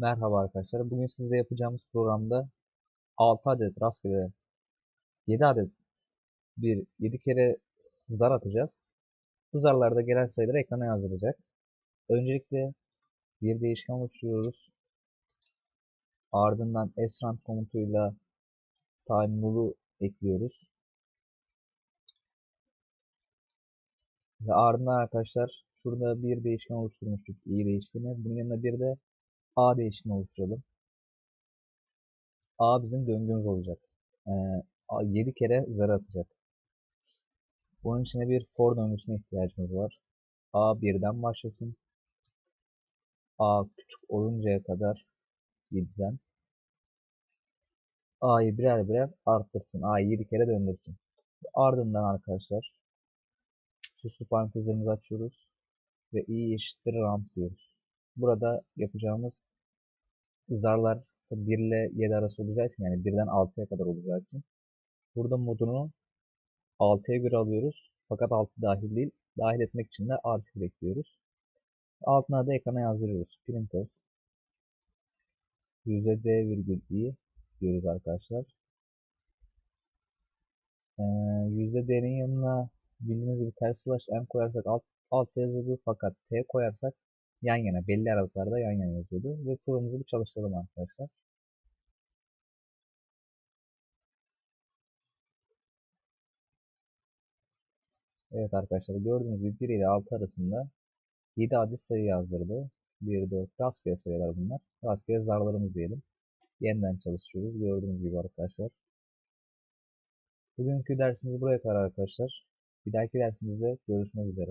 Merhaba arkadaşlar. Bugün sizde yapacağımız programda 6 adet rastgele 7 adet bir 7 kere zar atacağız. Bu zarlarda gelen sayıları ekrana yazdıracak. Öncelikle bir değişken oluşturuyoruz. Ardından srand komutuyla time null'u ekliyoruz. Ve ardından arkadaşlar şurada bir değişken oluşturmuştuk i değişkeni. Bunun yanına bir de a değişkeni oluşturalım. A bizim döngümüz olacak. Ee, 7 kere zar atacak. Bunun için de bir for döngüsüne ihtiyacımız var. A birden başlasın. A küçük oluncaya kadar 7'den. A'yı birer birer arttırsın. A'yı 7 kere döndürsün. Ardından arkadaşlar süslü parantezlerimizi açıyoruz. Ve i eşittir ramp diyoruz. Burada yapacağımız zarlar 1 ile 7 arası olacağı için yani 1'den 6'ya kadar olacağı için burada modunu 6'ya göre alıyoruz. Fakat 6 dahil değil. Dahil etmek için de artı bekliyoruz. Altına da ekrana yazdırıyoruz. Printer %d virgül i diyoruz arkadaşlar. Ee, %d'nin yanına bildiğiniz gibi ters slash m koyarsak alt, alt yazıyordu fakat t koyarsak yan yana belli aralıklarda yan yana yazıyordu ve programımızı bir çalıştıralım arkadaşlar. Evet arkadaşlar gördüğünüz gibi 1 ile 6 arasında 7 adet sayı yazdırdı. 1, 4 rastgele sayılar bunlar. Rastgele zarlarımız diyelim. Yeniden çalışıyoruz. Gördüğünüz gibi arkadaşlar. Bugünkü dersimiz buraya kadar arkadaşlar. Bir dahaki dersimizde görüşmek üzere.